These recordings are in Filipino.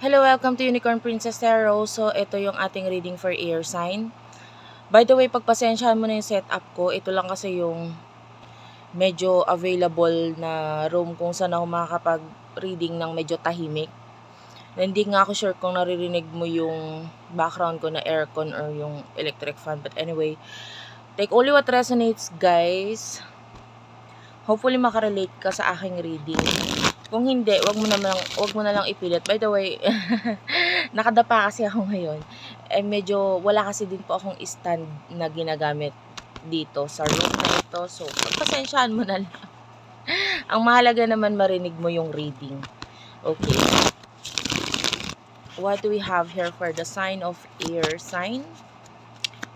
Hello, welcome to Unicorn Princess Tarot. So, ito yung ating reading for air sign. By the way, pagpasensyahan mo na yung setup ko, ito lang kasi yung medyo available na room kung saan ako makakapag-reading ng medyo tahimik. Na Hindi nga ako sure kung naririnig mo yung background ko na aircon or yung electric fan. But anyway, take only what resonates, guys. Hopefully makarelate ka sa aking reading. Kung hindi, wag mo na lang, wag mo na lang ipilit. By the way, nakadapa kasi ako ngayon. Eh medyo wala kasi din po akong stand na ginagamit dito sa room na ito. So, pagpasensyahan mo na lang. Ang mahalaga naman marinig mo yung reading. Okay. What do we have here for the sign of air sign?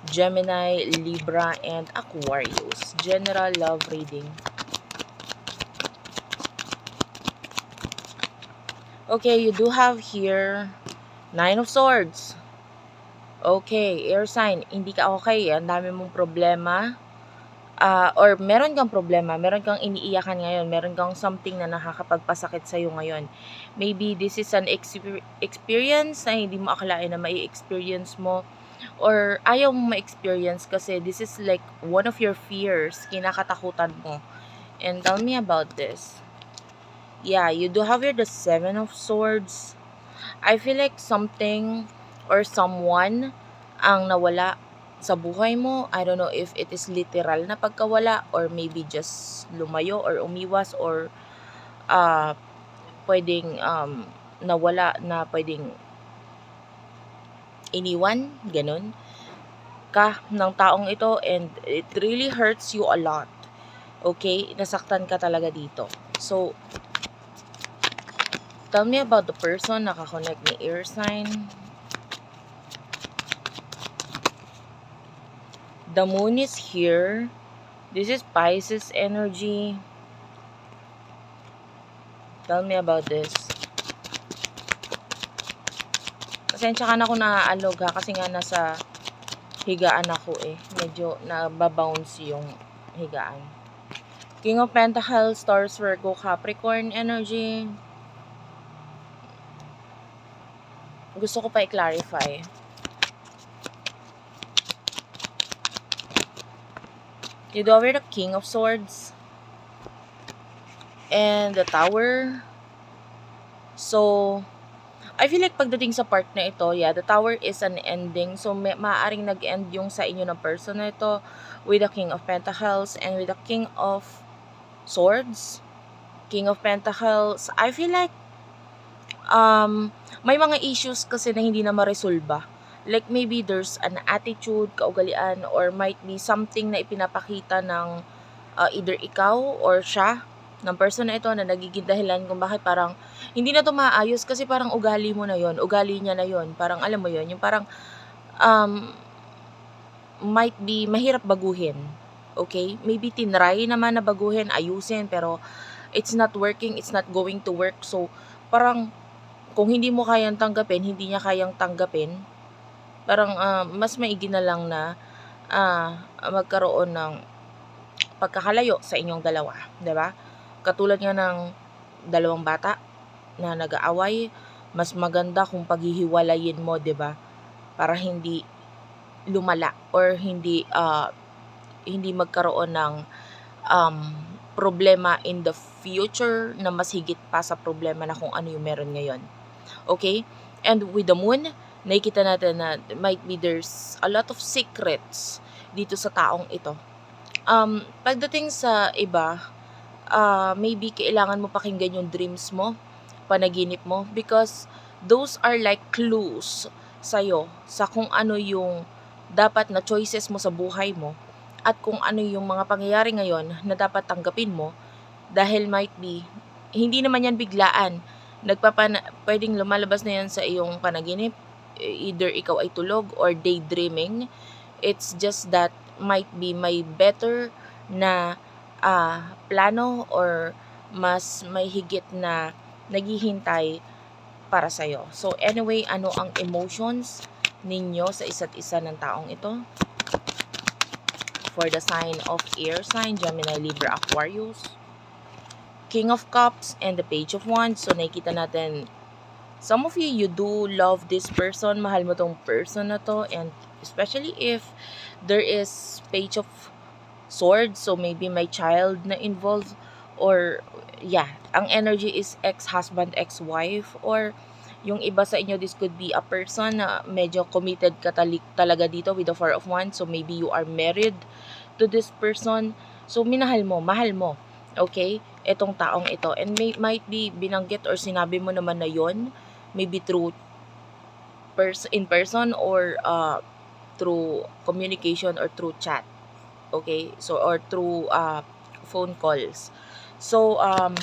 Gemini, Libra, and Aquarius. General love reading. Okay, you do have here Nine of Swords. Okay, air sign, hindi ka okay. Ang dami mong problema. Ah, or meron kang problema, meron kang iniiyakan ngayon, meron kang something na nakakapagpasakit sa'yo ngayon. Maybe this is an exper- experience na hindi mo akalain na mai-experience mo or ayaw mo ma-experience kasi this is like one of your fears, kinakatakutan mo. And tell me about this. Yeah, you do have here the Seven of Swords. I feel like something or someone ang nawala sa buhay mo. I don't know if it is literal na pagkawala or maybe just lumayo or umiwas or uh, pwedeng um, nawala na pwedeng iniwan, ganun ka ng taong ito and it really hurts you a lot. Okay? Nasaktan ka talaga dito. So, Tell me about the person nakakonect ni air sign. The moon is here. This is Pisces energy. Tell me about this. Pasensya ka na kung naaalog ha kasi nga nasa higaan ako eh. Medyo nababounce yung higaan. King of Pentacles, Taurus, Virgo, Capricorn energy. Gusto ko pa i-clarify. You do the King of Swords and the Tower. So, I feel like pagdating sa part na ito, yeah, the Tower is an ending. So, may, maaaring nag-end yung sa inyo ng person na ito with the King of Pentacles and with the King of Swords. King of Pentacles. I feel like um, may mga issues kasi na hindi na maresolba. Like maybe there's an attitude, kaugalian, or might be something na ipinapakita ng uh, either ikaw or siya, ng person na ito na nagiging dahilan kung bakit parang hindi na to maayos kasi parang ugali mo na yon ugali niya na yon parang alam mo yon yung parang um, might be mahirap baguhin. Okay? Maybe tinry naman na baguhin, ayusin, pero it's not working, it's not going to work. So, parang kung hindi mo kayang tanggapin, hindi niya kayang tanggapin, parang uh, mas maigi na lang na uh, magkaroon ng pagkakalayo sa inyong dalawa, 'di ba? Katulad nga ng dalawang bata na nag-aaway, mas maganda kung paghihiwalayin mo, 'di ba? Para hindi lumala or hindi uh, hindi magkaroon ng um, problema in the future na mas higit pa sa problema na kung ano yung meron ngayon. Okay? And with the moon, nakikita natin na might be there's a lot of secrets dito sa taong ito. Um, pagdating sa iba, uh, maybe kailangan mo pakinggan yung dreams mo, panaginip mo, because those are like clues sa'yo sa kung ano yung dapat na choices mo sa buhay mo at kung ano yung mga pangyayari ngayon na dapat tanggapin mo dahil might be hindi naman yan biglaan nagpapana pwedeng lumalabas na yan sa iyong panaginip either ikaw ay tulog or daydreaming it's just that might be may better na uh, plano or mas may higit na naghihintay para sa iyo. So anyway, ano ang emotions ninyo sa isa't isa ng taong ito? For the sign of air sign, Gemini, Libra, Aquarius. King of Cups and the Page of Wands. So, nakikita natin some of you, you do love this person, mahal mo tong person na to, and especially if there is page of swords, so maybe may child na involved, or yeah, ang energy is ex-husband, ex-wife, or yung iba sa inyo, this could be a person na medyo committed ka talaga dito with the Four of Wands. So, maybe you are married to this person. So, minahal mo, mahal mo. Okay? Itong taong ito. And may, might be binanggit or sinabi mo naman na yon maybe through pers- in person or uh, through communication or through chat. Okay? So, or through uh, phone calls. So, um,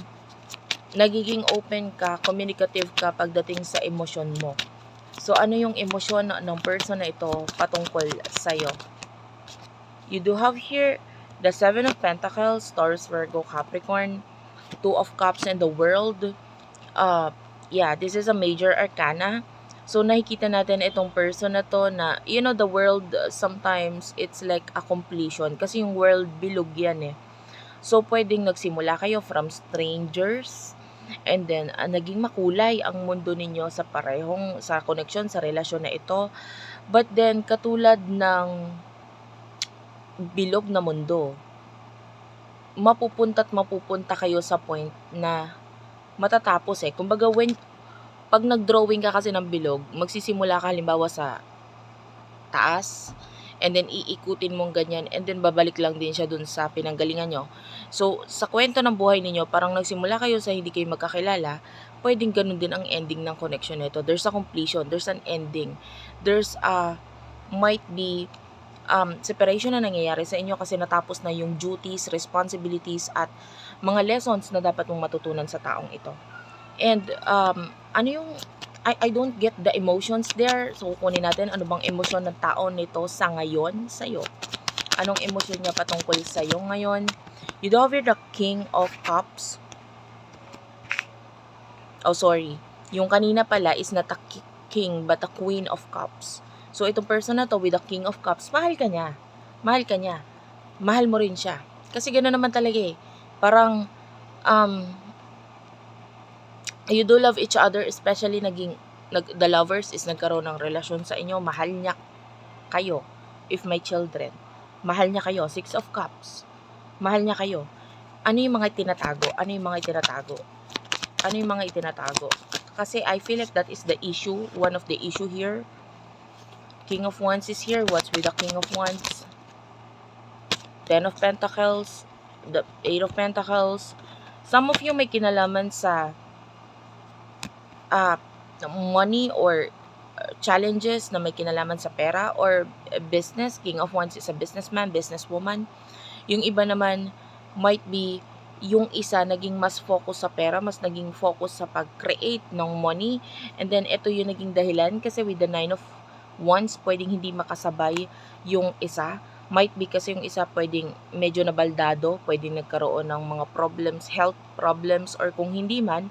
nagiging open ka, communicative ka pagdating sa emosyon mo. So, ano yung emosyon ng person na ito patungkol sa'yo? You do have here the Seven of Pentacles, Taurus, Virgo, Capricorn, Two of Cups, and the World. Uh, yeah, this is a major arcana. So, nakikita natin itong person na to na, you know, the world, uh, sometimes, it's like a completion. Kasi yung world, bilog yan eh. So, pwedeng nagsimula kayo from strangers, and then, ah, naging makulay ang mundo ninyo sa parehong, sa connection, sa relasyon na ito. But then, katulad ng bilog na mundo, mapupunta at mapupunta kayo sa point na matatapos eh. Kumbaga, when, pag nag-drawing ka kasi ng bilog, magsisimula ka halimbawa sa taas, and then iikutin mong ganyan, and then babalik lang din siya dun sa pinanggalingan nyo. So, sa kwento ng buhay ninyo, parang nagsimula kayo sa hindi kayo magkakilala, pwedeng ganun din ang ending ng connection nito. There's a completion, there's an ending, there's a, might be, um, separation na nangyayari sa inyo kasi natapos na yung duties, responsibilities, at mga lessons na dapat mong matutunan sa taong ito. And, um, ano yung, I, I don't get the emotions there. So, kunin natin ano bang emosyon ng tao nito sa ngayon sa'yo. Anong emosyon niya patungkol sa'yo ngayon. You do have the King of Cups. Oh, sorry. Yung kanina pala is not a ki- king but a queen of cups. So, itong person na to with the king of cups, mahal ka niya. Mahal ka niya. Mahal mo rin siya. Kasi gano'n naman talaga eh. Parang, um, you do love each other, especially naging, nag, the lovers is nagkaroon ng relasyon sa inyo, mahal niya kayo if may children. Mahal niya kayo, six of cups. Mahal niya kayo. Ano yung mga tinatago? Ano yung mga tinatago? Ano yung mga itinatago? Kasi I feel like that is the issue, one of the issue here. King of Wands is here. What's with the King of Wands? Ten of Pentacles, the Eight of Pentacles. Some of you may kinalaman sa uh, money or uh, challenges na may kinalaman sa pera or business. King of Wands is a businessman, businesswoman. Yung iba naman might be yung isa naging mas focus sa pera, mas naging focus sa pag-create ng money. And then, ito yung naging dahilan kasi with the nine of wands, pwedeng hindi makasabay yung isa. Might be kasi yung isa pwedeng medyo nabaldado, pwedeng nagkaroon ng mga problems, health problems, or kung hindi man,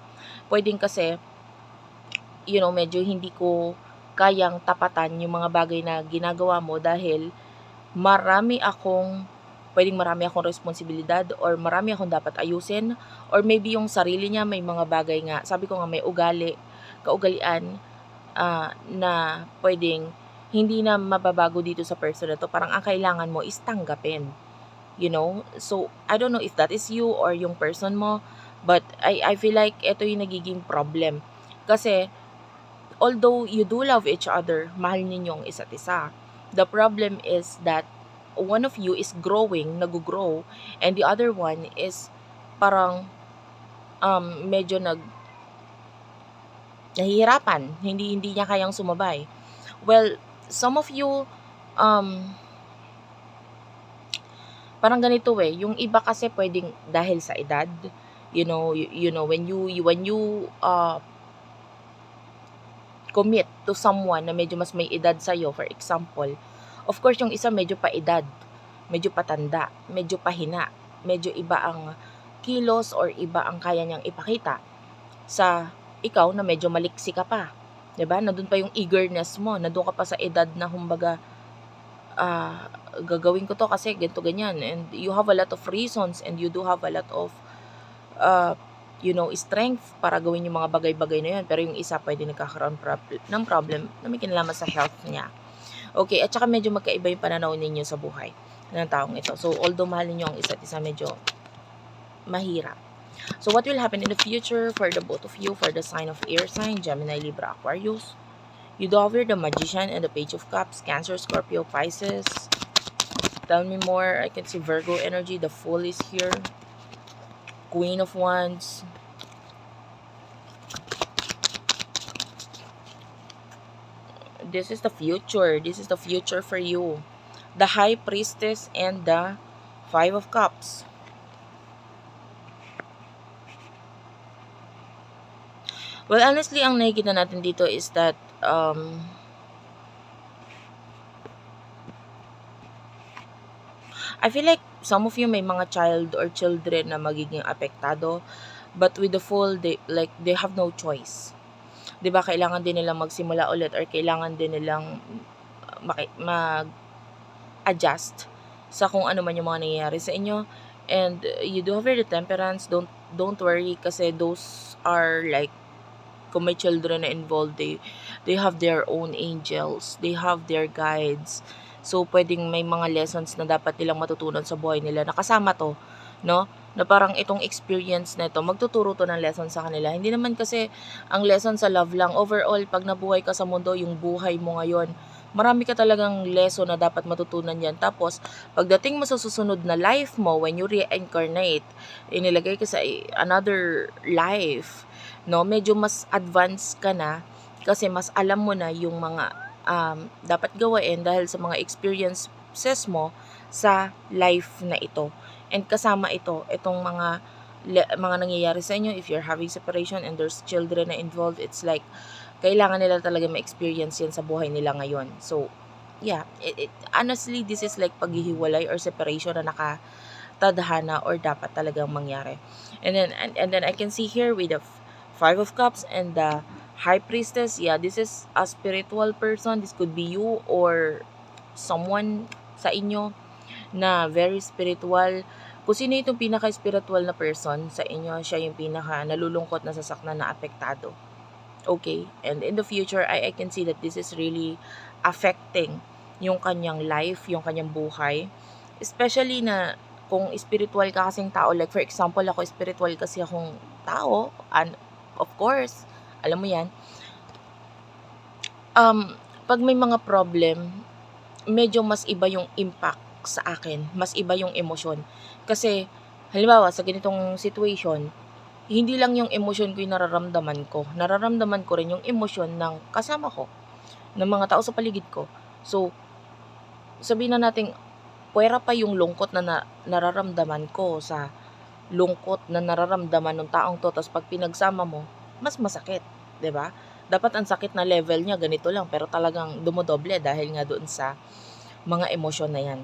pwedeng kasi, you know, medyo hindi ko kayang tapatan yung mga bagay na ginagawa mo dahil marami akong pwedeng marami akong responsibilidad or marami akong dapat ayusin or maybe yung sarili niya may mga bagay nga sabi ko nga may ugali kaugalian ah, na pwedeng hindi na mababago dito sa person na to. Parang ang kailangan mo is tanggapin you know? So I don't know if that is you or yung person mo but I I feel like ito yung nagiging problem. Kasi although you do love each other mahal ninyong isa't isa. The problem is that one of you is growing, nag-grow, and the other one is parang um, medyo nag nahihirapan, hindi hindi niya kayang sumabay. Well, some of you um parang ganito eh, yung iba kasi pwedeng dahil sa edad, you know, you, you know when you when you uh, commit to someone na medyo mas may edad sa for example, Of course, yung isa medyo pa-edad, medyo patanda, medyo pahina, medyo iba ang kilos or iba ang kaya niyang ipakita sa ikaw na medyo maliksi ka pa. 'Di ba? Nandun pa yung eagerness mo, nandun ka pa sa edad na humbaga ah, gagawin ko to kasi ganito ganyan and you have a lot of reasons and you do have a lot of uh, you know, strength para gawin yung mga bagay-bagay na yun. Pero yung isa pwede nagkakaroon prob- ng problem na may kinalaman sa health niya. Okay, at saka medyo magkaiba yung pananaw ninyo sa buhay ng taong ito. So, although mahal ninyo ang isa't isa, medyo mahirap. So, what will happen in the future for the both of you, for the sign of air sign, Gemini, Libra, Aquarius? You Dover, the Magician, and the Page of Cups, Cancer, Scorpio, Pisces. Tell me more. I can see Virgo energy. The Fool is here. Queen of Wands. This is the future. This is the future for you. The High Priestess and the Five of Cups. Well, honestly, ang nakikita natin dito is that um, I feel like some of you may mga child or children na magiging apektado but with the full they like they have no choice. 'Di ba kailangan din nilang magsimula ulit or kailangan din nilang mag adjust sa kung ano man yung mga nangyayari sa inyo and uh, you do have your temperance don't don't worry kasi those are like kung may children na involved they they have their own angels. They have their guides. So pwedeng may mga lessons na dapat nilang matutunan sa buhay nila. Nakasama to no? Na parang itong experience na ito magtuturo to ng lesson sa kanila. Hindi naman kasi ang lesson sa love lang. Overall pag nabuhay ka sa mundo yung buhay mo ngayon marami ka talagang lesson na dapat matutunan yan. Tapos pagdating mo sa susunod na life mo when you reincarnate inilagay ka sa another life no? Medyo mas advanced ka na kasi mas alam mo na yung mga um, dapat gawain dahil sa mga experiences mo sa life na ito. And kasama ito itong mga mga nangyayari sa inyo if you're having separation and there's children na involved it's like kailangan nila talaga ma-experience yan sa buhay nila ngayon. So yeah it, it, honestly this is like paghihiwalay or separation na nakatadhana or dapat talagang mangyari. And then and, and then I can see here with the five of cups and the high priestess. Yeah this is a spiritual person. This could be you or someone sa inyo na very spiritual. Kung sino itong pinaka-spiritual na person sa inyo, siya yung pinaka nalulungkot na sasaknan na apektado. Okay? And in the future, I, I can see that this is really affecting yung kanyang life, yung kanyang buhay. Especially na kung spiritual ka kasing tao, like for example, ako spiritual kasi akong tao, and of course, alam mo yan, um, pag may mga problem, medyo mas iba yung impact sa akin, mas iba yung emosyon. Kasi, halimbawa, sa ganitong situation, hindi lang yung emosyon ko yung nararamdaman ko. Nararamdaman ko rin yung emosyon ng kasama ko, ng mga tao sa paligid ko. So, sabihin na natin, puwera pa yung lungkot na, na nararamdaman ko sa lungkot na nararamdaman ng taong to. Tapos pag pinagsama mo, mas masakit. ba? Dapat ang sakit na level niya ganito lang, pero talagang dumodoble dahil nga doon sa mga emosyon na yan.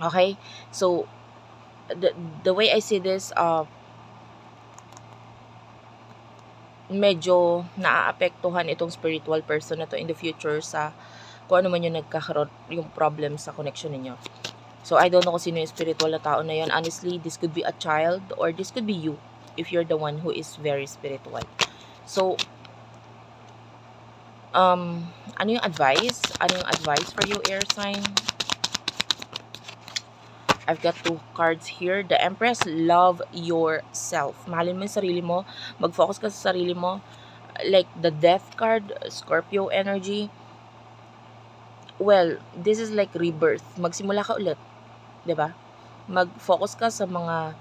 Okay? So, the, the way I see this, uh, medyo naaapektuhan itong spiritual person na to in the future sa kung ano man yung nagkakaroon, yung problem sa connection ninyo. So, I don't know kung sino yung spiritual na tao na yun. Honestly, this could be a child or this could be you if you're the one who is very spiritual. So, um, ano yung advice? Ano yung advice for you, air sign? I've got two cards here. The Empress, love yourself. Mahalin mo yung sarili mo. Mag-focus ka sa sarili mo. Like the Death card, Scorpio energy. Well, this is like rebirth. Magsimula ka ulit. ba? Mag-focus ka sa mga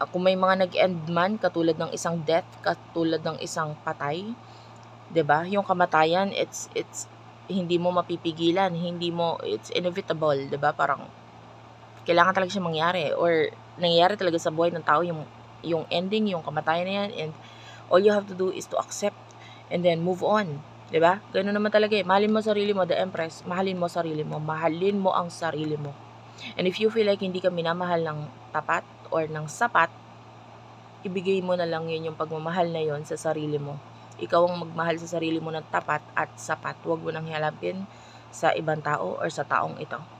uh, kung may mga nag-end man katulad ng isang death, katulad ng isang patay, 'di ba? Yung kamatayan, it's it's hindi mo mapipigilan, hindi mo it's inevitable, 'di ba? Parang kailangan talaga siya mangyari or nangyayari talaga sa buhay ng tao yung yung ending, yung kamatayan na yan and all you have to do is to accept and then move on. 'Di ba? Ganun naman talaga eh. Mahalin mo sarili mo, the Empress. Mahalin mo sarili mo. Mahalin mo ang sarili mo. And if you feel like hindi ka minamahal ng tapat or ng sapat, ibigay mo na lang yun yung pagmamahal na yon sa sarili mo. Ikaw ang magmahal sa sarili mo ng tapat at sapat. Huwag mo nang hihalapin sa ibang tao or sa taong ito.